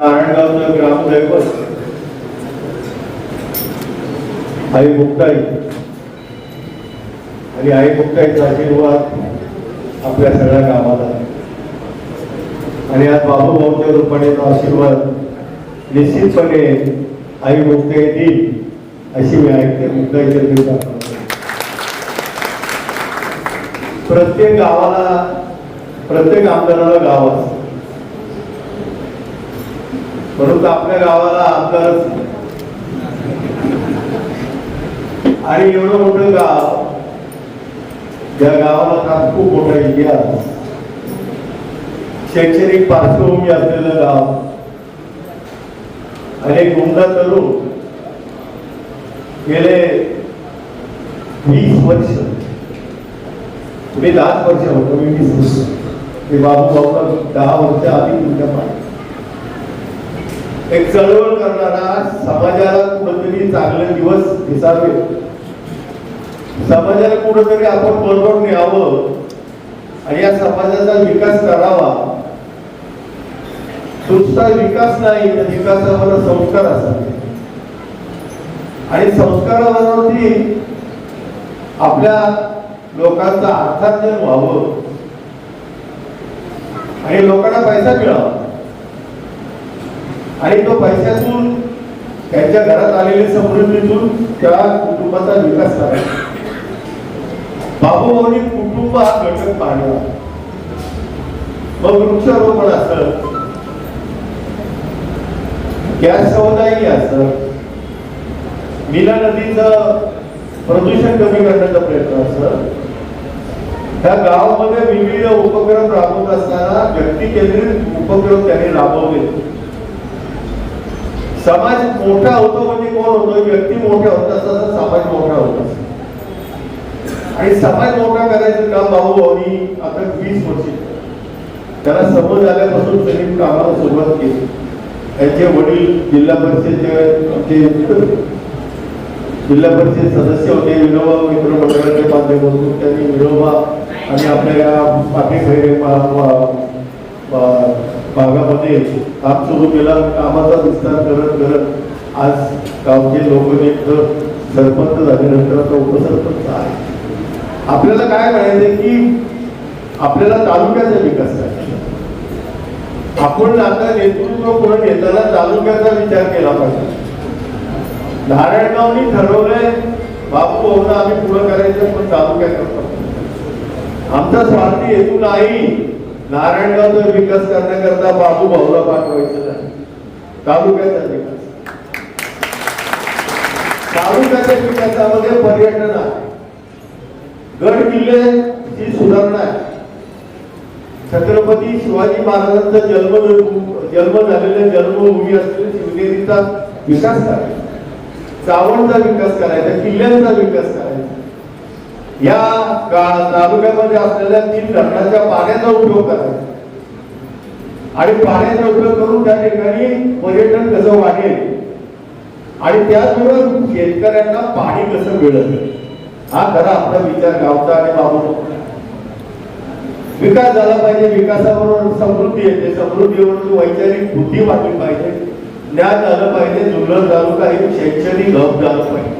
नारायणगावचं ग्रामदैवत आई मुक्ताई आणि आई मुक्ताईचा आशीर्वाद आपल्या सगळ्या गावाला. आणि आज बाबूभाऊच्या रूपाने आशीर्वाद निश्चितपणे आई मुक्ताई देईल अशी मी ऐकते. मुक्ताईच्या दिवसात प्रत्येक गावाला प्रत्येक आमदाराला गाव असतं. म्हणून तर आपल्या गावाला आमदार आणि एवढं मोठं गाव या गावाला तर खूप मोठा इतिहास. शैक्षणिक पार्श्वभूमी असलेलं गाव. आणि गुंडा तरुण गेले वीस वर्ष. मी दहाच वर्ष होतो मी वीस वर्ष. ते बाबू बाबा दहा वर्ष आधी तुमच्या पाहिजे एक चळवळ करणारा समाजाला कुठंतरी चांगले दिवस दिसावे. समाजाला कुठंतरी आपण बरोबर न्यावं आणि या समाजाचा विकास करावा. नुसता विकास नाही तर विकासावर संस्कार असावे. आणि संस्कारावरती आपल्या लोकांचं अर्थार्जन व्हावं. आणि लोकांना पैसा मिळावा. आणि तो पैशातून त्यांच्या घरात आलेले समृद्धीतून त्या कुटुंबाचा विकास करायचा. बाबूभाऊनी कुटुंब हा घटक पाहिला मग वृक्षारोपण असत गॅस समुदायी असत मीना नदीचं प्रदूषण कमी करण्याचा प्रयत्न असत त्या गावामध्ये विविध उपक्रम राबवत असताना व्यक्ती केंद्रित उपक्रम त्यांनी राबवले. समाज मोठा होतो म्हणजे कोण होतो? व्यक्ती मोठ्या होत तसा समाज मोठा होतो आणि समाज मोठा करायचं काम भाऊ भाऊनी आता वीस वर्ष. त्याला समज आल्यापासून त्यांनी कामाला सुरुवात केली. त्यांचे वडील जिल्हा परिषदचे आमचे जिल्हा परिषद सदस्य होते विनोबा मित्र मंडळाच्या माध्यमातून त्यांनी विनोबा आणि आपल्या या पाठीखैरे भागामध्ये काम सुरू केला कामाचा विस्तार करत करत आज गावचे लोक एक सरपंच झाल्यानंतर आता उपसरपंच आहे आपल्याला काय म्हणायचं की आपल्याला तालुक्याचा विकास करायचा आपण आता नेतृत्व पुढे घेताना तालुक्याचा विचार केला पाहिजे. नारायणगावनी ठरवलंय बापू भाऊना आम्ही पुढं करायचं पण तालुक्यात करतो. आमचा स्वार्थी हेतू नाही. नारायणगावचा विकास करण्याकरता बाबू भाऊला पाठवायचं नाही तालुक्याचा विकास. तालुक्याच्या विकासामध्ये पर्यटन आहे. गड किल्ल्याची सुधारणा आहे. छत्रपती शिवाजी महाराजांचा जन्म जन्म झालेल्या जन्मभूमी असलेल्या शिवनेरीचा विकास करायचा. चावणचा विकास करायचा किल्ल्यांचा विकास करायचा. या तालुक्यामध्ये असलेल्या तीन धरणाच्या पाण्याचा उपयोग करायचा. आणि पाण्याचा उपयोग करून त्या ठिकाणी पर्यटन कसं वाढेल? आणि त्याचबरोबर शेतकऱ्यांना पाणी कसं मिळेल? हा खरा आपला विचार गावचा आणि बाबू विकास झाला पाहिजे विकासाबरोबर समृद्धी येते. समृद्धीवरून वैचारिक बुद्धी वाटली पाहिजे. ज्ञान झालं पाहिजे जुन्नर तालुका हे शैक्षणिक हब झालं पाहिजे.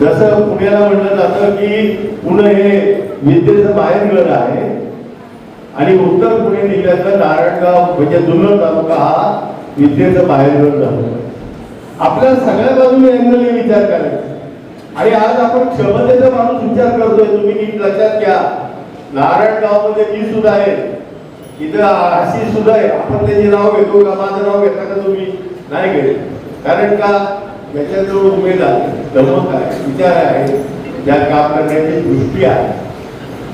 जसं पुण्याला म्हणलं जातं की पुणे हे विद्येचं बाहेरघर आहे. आणि उत्तर पुणे जिल्ह्यातलं नारायणगाव म्हणजे जुन्नर तालुका हा विद्येचं बाहेरघर झालं. आपल्या सगळ्या बाजूने अँगलने विचार करायचा. आणि आज आपण क्षमतेचा माणूस विचार करतोय तुम्ही नीट लक्षात घ्या. नारायणगावमध्ये मी सुद्धा आहे इथं अशी सुद्धा आहे. आपण त्याचे नाव घेतो का माझं नाव घेता का तुम्ही? नाही घेत. कारण का? याच्याजवळ उमेद आहे दमक आहे विचार आहे ज्या काम करण्याची दृष्टी आहे.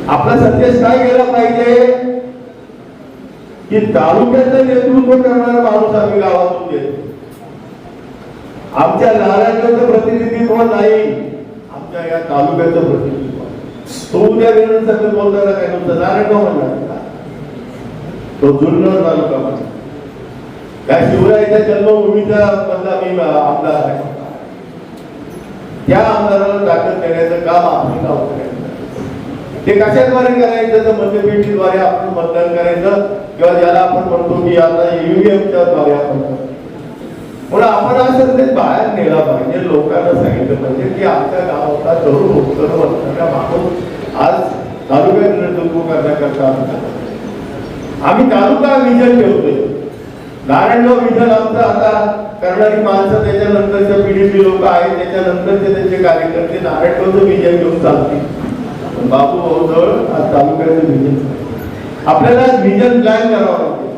आपला संदेश काय गेला पाहिजे? की तालुक्याचं नेतृत्व करणारा माणूस आम्ही गावातून देतो. आमच्या नारायणगावचं प्रतिनिधित्व नाही आमच्या या तालुक्याचं प्रतिनिधित्व. तो उद्या गेलं बोलताना काय नव्हतं नारायण म्हणणार तो जुन्नर तालुका म्हणणार त्या शिवरायाच्या जन्मभूमीचा मधला मी आमदार आहे. त्या आमदाराला दाखल करण्याचं काम आपण गाव करायचं. ते कशाद्वारे करायचं? तर मतपेटीद्वारे आपण मतदान करायचं किंवा ज्याला आपण म्हणतो की आता ईव्हीएमच्या द्वारे आपण म्हणून आपण असं ते बाहेर नेला पाहिजे. लोकांना सांगितलं पाहिजे की आमच्या गावातला जरूर उत्तर वर्षाच्या मागून आज तालुक्यात नेतृत्व करण्याकरता आम्ही आम्ही तालुका विजन ठेवतोय. नारायणगाव विठ्ठल आमचं आता करणारी माणसं त्याच्यानंतरच्या पिढीतले लोक आहेत त्याच्यानंतरचे त्यांचे कार्यकर्ते नारायणगावचं विजय घेऊन चालतील. बापू भाऊ जवळ आज तालुक्याचं विजन आपल्याला विजन प्लॅन करावं लागते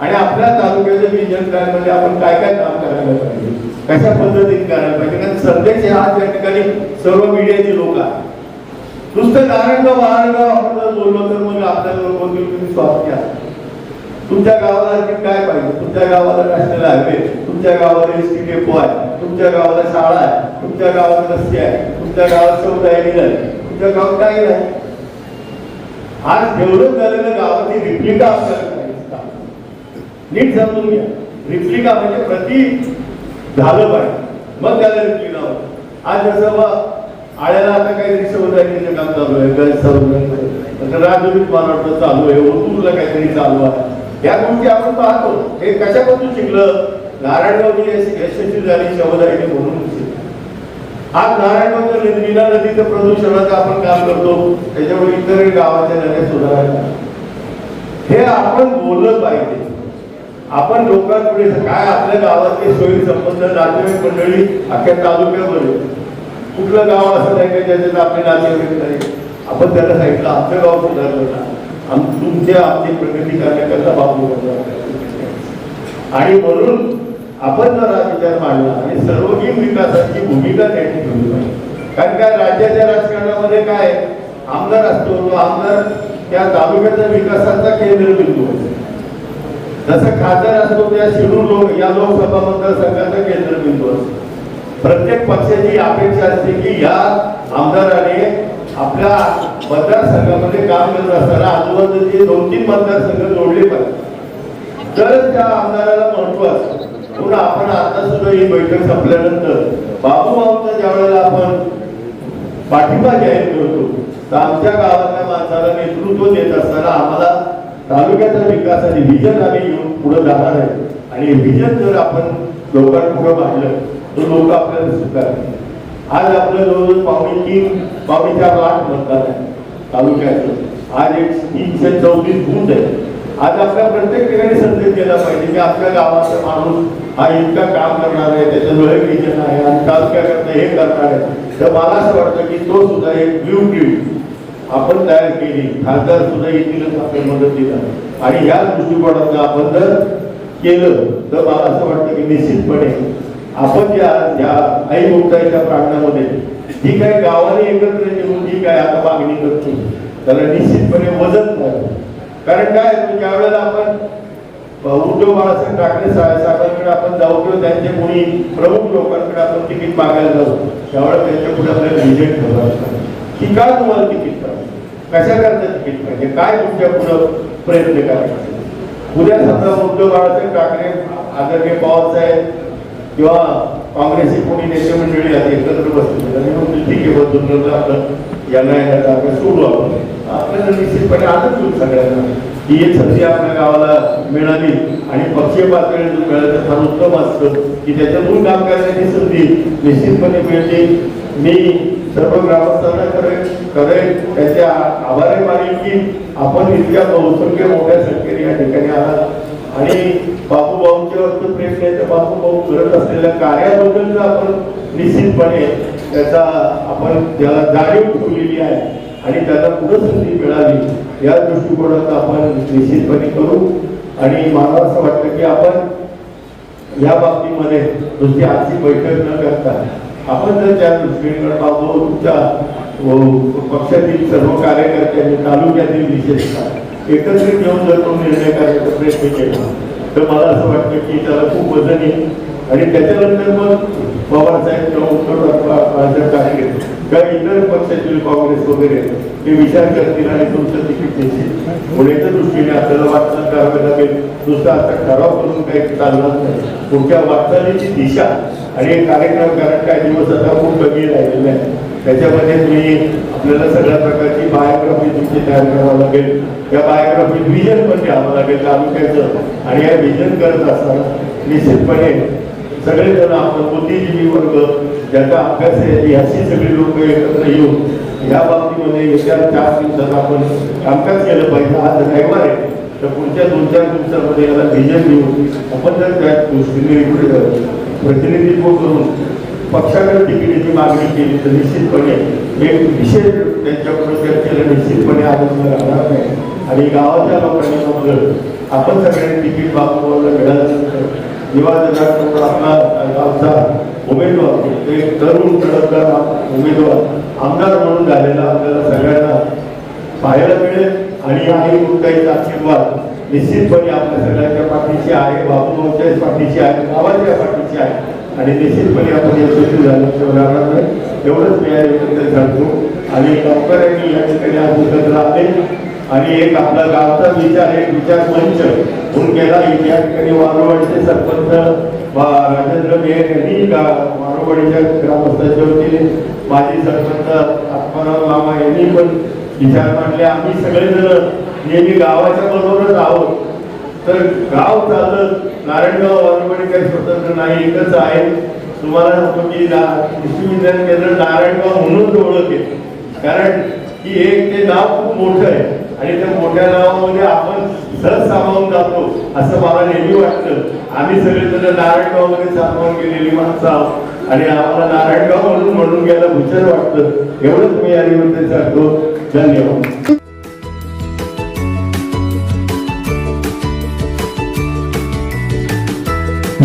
आणि आपल्या तालुक्याचं विजन प्लॅनमध्ये म्हणजे आपण काय काय काम करायला पाहिजे? कशा पद्धतीने करायला पाहिजे? कारण सध्याचे हे आज या ठिकाणी सर्व मीडियाचे लोक आहेत. नुसतं नारायणगाव महाराणगाव आपण जर बोललो तर मग आपल्याला बोलतील स्वास्थ्य तुमच्या गावाला काय पाहिजे? तुमच्या गावाला नॅशनल हायवे तुमच्या गावाला एस टी डेपो आहे तुमच्या गावाला शाळा आहे तुमच्या गावात रस्ते आहे तुमच्या गावात समुदाय आहे तुमच्या गावात काही नाही. आज डेव्हलप झालेल्या गावाची रिप्लिका आपल्याला नीट समजून घ्या. रिप्लिका म्हणजे प्रति झालं पाहिजे. मग त्याला रिप्लिका आज जसं बा आळ्याला आता काहीतरी समुदायाचे काम चालू आहे गज समुदाय मला वाटतं चालू आहे ओतूरला काहीतरी चालू आहे. या गोष्टी आपण पाहतो. हे कशापासून शिकलं? नारायणगावची यशस्वी झाली शवदारीने म्हणून आज नारायणगाव मीना नदीचं प्रदूषणाचं आपण काम करतो. त्याच्यामुळे इतर गावाच्या नद्या सुधारायला हे आपण बोललं पाहिजे. आपण लोकांपुढे काय आपल्या गावातले सोयी संबंध नातेवाईक मंडळी अख्ख्या तालुक्यामध्ये. कुठलं गाव असं नाही का ज्याच्यात आपले नातेवाईक नाही. आपण त्याला सांगितलं आमचं गाव सुधारलं ना आम तुमच्या आमची प्रगती करण्याकरता बाबू आणि म्हणून आपण जर हा विचार मांडला आणि सर्वगीण विकासाची भूमिका त्यांनी ठेवली पाहिजे. कारण काय राज्याच्या राजकारणामध्ये काय आमदार असतो तो आमदार त्या तालुक्याच्या विकासाचा केंद्रबिंदू असतो जसं खासदार असतो त्या शिरूर लोक या लोकसभा मतदारसंघाचा केंद्रबिंदू असतो प्रत्येक पक्षाची अपेक्षा असते की या आमदाराने आपल्या मतदारसंघामध्ये काम करत असताना आजूबाजूचे दोन तीन मतदारसंघ जोडले पाहिजे तरच त्या आमदाराला महत्त्व असतं. म्हणून आपण आता सुद्धा ही बैठक संपल्यानंतर बाबू भाऊचा ज्या वेळेला आपण पाठिंबा जाहीर करतो तर आमच्या गावातल्या माणसाला नेतृत्व देत असताना आम्हाला तालुक्याचा विकास आणि विजन आम्ही घेऊन पुढे जाणार आहे. आणि विजन जर आपण लोकांपुढे मांडलं तर लोक आपल्याला स्वीकारतील. आज आपलं जवळजवळ पावणे तीन पावणे चार लाख मतदान आहे तालुक्याचं. आज एक तीनशे चौतीस बूथ आहे. आज आपल्या प्रत्येक ठिकाणी संदेश केला पाहिजे की आपल्या गावाचा माणूस हा इतका काम करणार आहे त्याचं डोळे विजन आहे आणि तालुक्याकरता हे करणार आहे. तर मला असं वाटतं की तो सुद्धा एक ब्ल्यू प्रिंट आपण तयार केली. खासदार सुद्धा येतीलच आपल्या मदतीला. आणि या दृष्टिकोनातून आपण जर केलं तर मला असं वाटतं की निश्चितपणे आपण ज्या ज्या आई मुक्ताईच्या प्रांगणामध्ये जी काय गावाने एकत्र येऊन जी काय आता मागणी करतो त्याला निश्चितपणे वजन नाही कारण काय ज्या वेळेला आपण उद्धव बाळासाहेब ठाकरे साहेबांकडे आपण जाऊ किंवा त्यांचे कोणी प्रमुख लोकांकडे आपण तिकीट मागायला जाऊ त्यावेळेला त्यांच्या पुढे आपल्याला रिजेक्ट ठरवायचं की काय तुम्हाला तिकीट पाहिजे? कशाकरता तिकीट पाहिजे? काय तुमच्या पुढं प्रयत्न करायचे? उद्या समजा उद्धव बाळासाहेब ठाकरे आदरणीय पवार साहेब किंवा काँग्रेसचे कोणी नेते मंडळी आली एकत्र बसले आणि मग ठीक आहे बदलून आपलं यांना येण्याचा आपण सोडू आपण आपल्याला निश्चितपणे आनंद होईल सगळ्यांना. ही एक संधी आपल्या गावाला मिळाली आणि पक्षीय पातळी जर मिळाला तर फार उत्तम असतं की त्याच्यातून काम करण्याची संधी निश्चितपणे मिळते. मी सर्व ग्रामस्थांना करेन करेन त्याचे आभारी आभारही मानेन की आपण इतक्या बहुसंख्य मोठ्या संख्येने या ठिकाणी आला आणि बापू भाऊंच्या वरती प्रेम नाही तर बापू भाऊ करत असलेल्या कार्याबद्दल जर आपण निश्चितपणे त्याचा आपण त्याला जाणीव ठेवलेली आहे आणि त्याला पुढे संधी मिळाली या दृष्टिकोनात आपण निश्चितपणे करू. आणि मला असं वाटतं की आपण या बाबतीमध्ये नुसती आजची बैठक न करता आपण जर त्या दृष्टीने पाहतो तुमच्या पक्षातील सर्व कार्यकर्त्यांनी तालुक्यातील विशेषतः एकत्रित येऊन जर तो निर्णय करायचा प्रयत्न केला तर मला असं वाटतं की त्याला खूप वजन येईल आणि त्याच्यानंतर मग पवार साहेब किंवा उद्धव बाळासाहेब ठाकरे किंवा इतर पक्षातील काँग्रेस वगैरे ते विचार करतील आणि तुमचं तिकीट देतील. पुण्याच्या दृष्टीने आपल्याला वाटचाल करावी लागेल नुसतं आता ठराव करून काही चालणार नाही. पुढच्या वाटचालीची दिशा आणि हे कार्यक्रम कारण काही दिवस आता खूप कमी राहिलेले आहे त्याच्यामध्ये तुम्ही आपल्याला सगळ्या प्रकारची बायोग्राफी तुमची तयार करावं लागेल. या बायोग्राफी विजन पण घ्यावं लागेल तालुक्याचं. आणि या विजन करत असताना निश्चितपणे सगळेजण आपण बुद्धिजीवी वर्ग ज्याचा अभ्यास आहे याची अशी सगळी लोक एकत्र येऊन या बाबतीमध्ये येत्या चार दिवसात आपण कामकाज केलं पाहिजे. आज रविवार आहे तर पुढच्या दोन चार दिवसामध्ये याला विजन देऊन आपण जर त्या दृष्टीने प्रतिनिधित्व करून पक्षाकडे तिकिटीची मागणी केली तर निश्चितपणे एक विशेष त्यांच्याकडून चर्चेला निश्चितपणे आनंद राहणार नाही. आणि गावाच्या लोकांनी समजलं आपण सगळ्यांनी तिकीट बाबूला मिळाल्यानंतर निवाजनात आपला गावचा उमेदवार एक तरुण तडकदार उमेदवार आमदार म्हणून झालेला आपल्याला सगळ्यांना पाहायला मिळेल. आणि आई मुक्ताईचा आशीर्वाद निश्चितपणे आपल्या सगळ्यांच्या पाठीशी आहे. बाबूच्या पाठीशी आहे गावाच्या पाठीशी आहे. आणि निश्चितपणे आपण यशस्वी झाल्याशिवाय राहणार नाही एवढंच मी या निमित्ताने सांगतो. आणि गावकऱ्यांनी या ठिकाणी आज एकत्र आले आणि एक आपला गावचा विचार एक विचार मंच होऊन गेला. या ठिकाणी वारोवाडीचे सरपंच राजेंद्र मेयर यांनी वारोवाडीच्या ग्रामस्थांच्या वतीने माजी सरपंच आत्माराम मामा यांनी पण विचार मांडले. आम्ही सगळेजण नेहमी गावाच्या बरोबरच आहोत. तर गाव चालत नारायणगाव वारवाडी काही स्वतंत्र नाही एकच आहे. तुम्हाला सांगतो की कृषी विज्ञान केंद्र नारायणगाव म्हणून ओळख कारण की एक ते नाव खूप मोठं आहे. आणि त्या मोठ्या नावामध्ये आपण सहज सामावून जातो असं मला नेहमी वाटतं. आम्ही सगळेजण नारायणगावमध्ये सामावून गेलेली माणसं आहोत. आणि आम्हाला नारायणगाव म्हणून म्हणून गेलं भूषण वाटतं. एवढंच मी या निमित्ताने सांगतो. धन्यवाद.